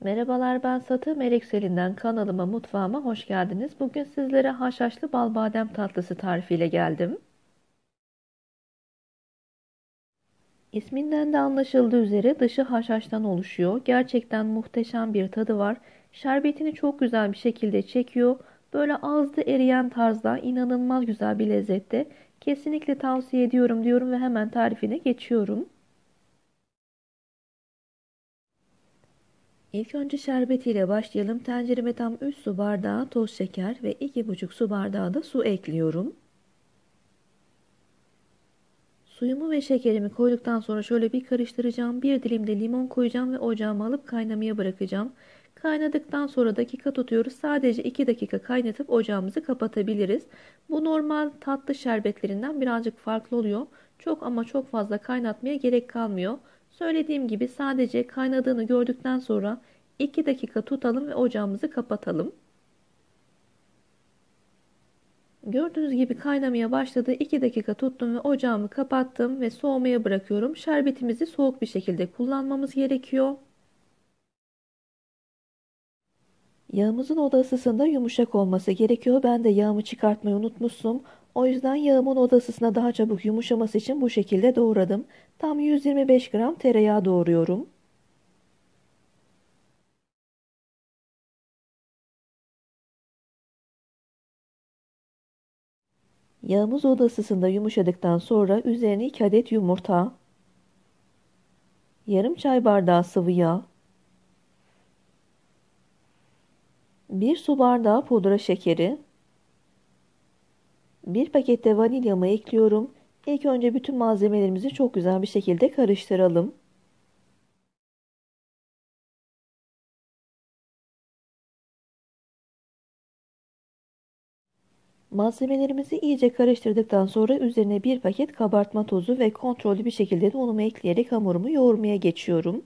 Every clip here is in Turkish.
Merhabalar ben Satı Melek kanalıma mutfağıma hoş geldiniz. Bugün sizlere haşhaşlı bal badem tatlısı tarifiyle geldim. İsminden de anlaşıldığı üzere dışı haşhaştan oluşuyor. Gerçekten muhteşem bir tadı var. Şerbetini çok güzel bir şekilde çekiyor. Böyle ağızda eriyen tarzda inanılmaz güzel bir lezzette. Kesinlikle tavsiye ediyorum diyorum ve hemen tarifine geçiyorum. İlk önce şerbetiyle başlayalım. Tencereme tam 3 su bardağı toz şeker ve 2,5 su bardağı da su ekliyorum. Suyumu ve şekerimi koyduktan sonra şöyle bir karıştıracağım. Bir dilim de limon koyacağım ve ocağıma alıp kaynamaya bırakacağım. Kaynadıktan sonra dakika tutuyoruz. Sadece 2 dakika kaynatıp ocağımızı kapatabiliriz. Bu normal tatlı şerbetlerinden birazcık farklı oluyor. Çok ama çok fazla kaynatmaya gerek kalmıyor. Söylediğim gibi sadece kaynadığını gördükten sonra 2 dakika tutalım ve ocağımızı kapatalım. Gördüğünüz gibi kaynamaya başladı. 2 dakika tuttum ve ocağımı kapattım ve soğumaya bırakıyorum. Şerbetimizi soğuk bir şekilde kullanmamız gerekiyor. Yağımızın oda ısısında yumuşak olması gerekiyor. Ben de yağımı çıkartmayı unutmuşum. O yüzden yağımın oda ısısına daha çabuk yumuşaması için bu şekilde doğradım. Tam 125 gram tereyağı doğruyorum. Yağımız oda ısısında yumuşadıktan sonra üzerine 2 adet yumurta, yarım çay bardağı sıvı yağ, 1 su bardağı pudra şekeri, 1 pakette vanilyamı ekliyorum. İlk önce bütün malzemelerimizi çok güzel bir şekilde karıştıralım. Malzemelerimizi iyice karıştırdıktan sonra üzerine bir paket kabartma tozu ve kontrollü bir şekilde de unumu ekleyerek hamurumu yoğurmaya geçiyorum.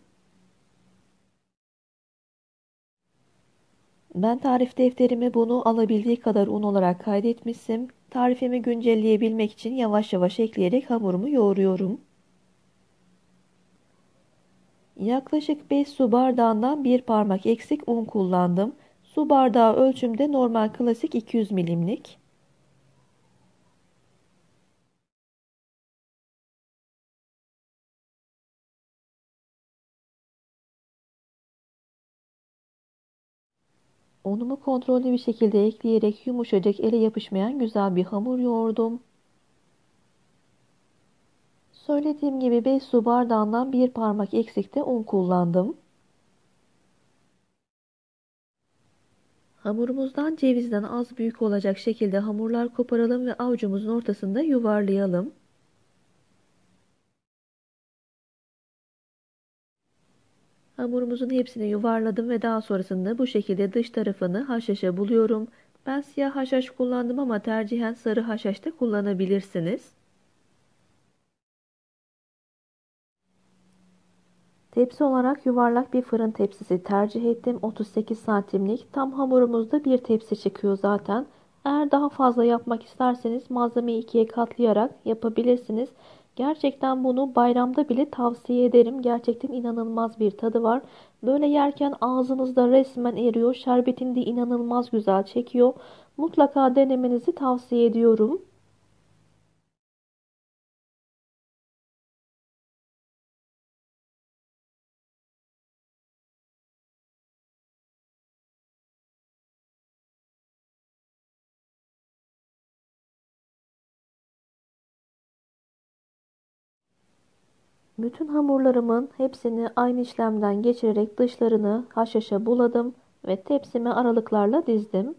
Ben tarif defterime bunu alabildiği kadar un olarak kaydetmişim. Tarifimi güncelleyebilmek için yavaş yavaş ekleyerek hamurumu yoğuruyorum. Yaklaşık 5 su bardağından bir parmak eksik un kullandım. Su bardağı ölçümde normal klasik 200 milimlik. Unumu kontrollü bir şekilde ekleyerek yumuşacık ele yapışmayan güzel bir hamur yoğurdum. Söylediğim gibi 5 su bardağından bir parmak eksikte un kullandım. Hamurumuzdan cevizden az büyük olacak şekilde hamurlar koparalım ve avucumuzun ortasında yuvarlayalım. Hamurumuzun hepsini yuvarladım ve daha sonrasında bu şekilde dış tarafını haşhaşa buluyorum. Ben siyah haşhaş kullandım ama tercihen sarı haşhaş da kullanabilirsiniz. Tepsi olarak yuvarlak bir fırın tepsisi tercih ettim. 38 santimlik. Tam hamurumuzda bir tepsi çıkıyor zaten. Eğer daha fazla yapmak isterseniz malzemeyi ikiye katlayarak yapabilirsiniz. Gerçekten bunu bayramda bile tavsiye ederim. Gerçekten inanılmaz bir tadı var. Böyle yerken ağzınızda resmen eriyor. Şerbetini de inanılmaz güzel çekiyor. Mutlaka denemenizi tavsiye ediyorum. Bütün hamurlarımın hepsini aynı işlemden geçirerek dışlarını haşhaşa buladım ve tepsime aralıklarla dizdim.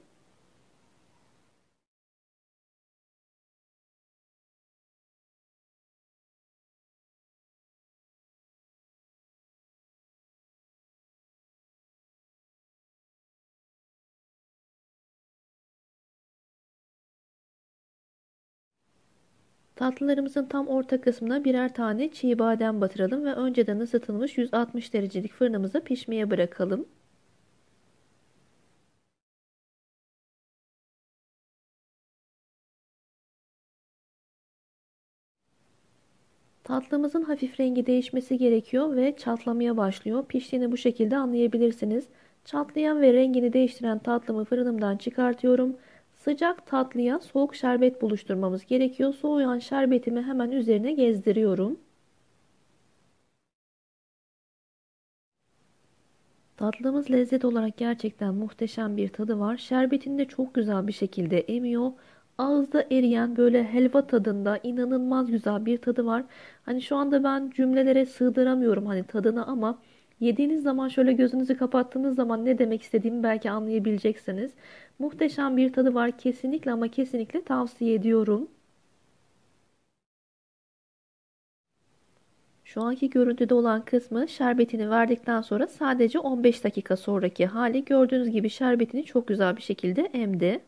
Tatlılarımızın tam orta kısmına birer tane çiğ badem batıralım ve önceden ısıtılmış 160 derecelik fırınımıza pişmeye bırakalım. Tatlımızın hafif rengi değişmesi gerekiyor ve çatlamaya başlıyor. Piştiğini bu şekilde anlayabilirsiniz. Çatlayan ve rengini değiştiren tatlımı fırınımdan çıkartıyorum. Sıcak tatlıya soğuk şerbet buluşturmamız gerekiyor. Soğuyan şerbetimi hemen üzerine gezdiriyorum. Tatlımız lezzet olarak gerçekten muhteşem bir tadı var. Şerbetini de çok güzel bir şekilde emiyor. Ağızda eriyen böyle helva tadında inanılmaz güzel bir tadı var. Hani şu anda ben cümlelere sığdıramıyorum hani tadını ama yediğiniz zaman şöyle gözünüzü kapattığınız zaman ne demek istediğimi belki anlayabileceksiniz. Muhteşem bir tadı var. Kesinlikle ama kesinlikle tavsiye ediyorum. Şu anki görüntüde olan kısmı şerbetini verdikten sonra sadece 15 dakika sonraki hali gördüğünüz gibi şerbetini çok güzel bir şekilde emdi.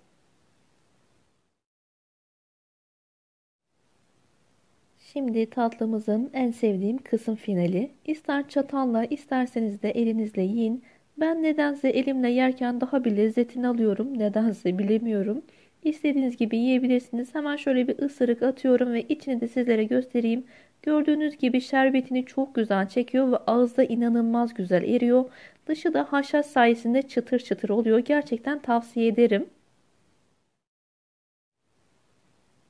Şimdi tatlımızın en sevdiğim kısım finali. İster çatalla isterseniz de elinizle yiyin. Ben nedense elimle yerken daha bir lezzetini alıyorum. Nedense bilemiyorum. İstediğiniz gibi yiyebilirsiniz. Hemen şöyle bir ısırık atıyorum ve içini de sizlere göstereyim. Gördüğünüz gibi şerbetini çok güzel çekiyor ve ağızda inanılmaz güzel eriyor. Dışı da haşhaş sayesinde çıtır çıtır oluyor. Gerçekten tavsiye ederim.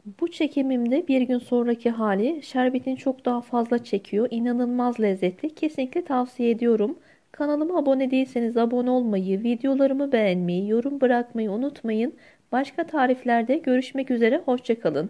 Bu çekimimde bir gün sonraki hali şerbetini çok daha fazla çekiyor. İnanılmaz lezzetli. Kesinlikle tavsiye ediyorum. Kanalıma abone değilseniz abone olmayı, videolarımı beğenmeyi, yorum bırakmayı unutmayın. Başka tariflerde görüşmek üzere. Hoşçakalın.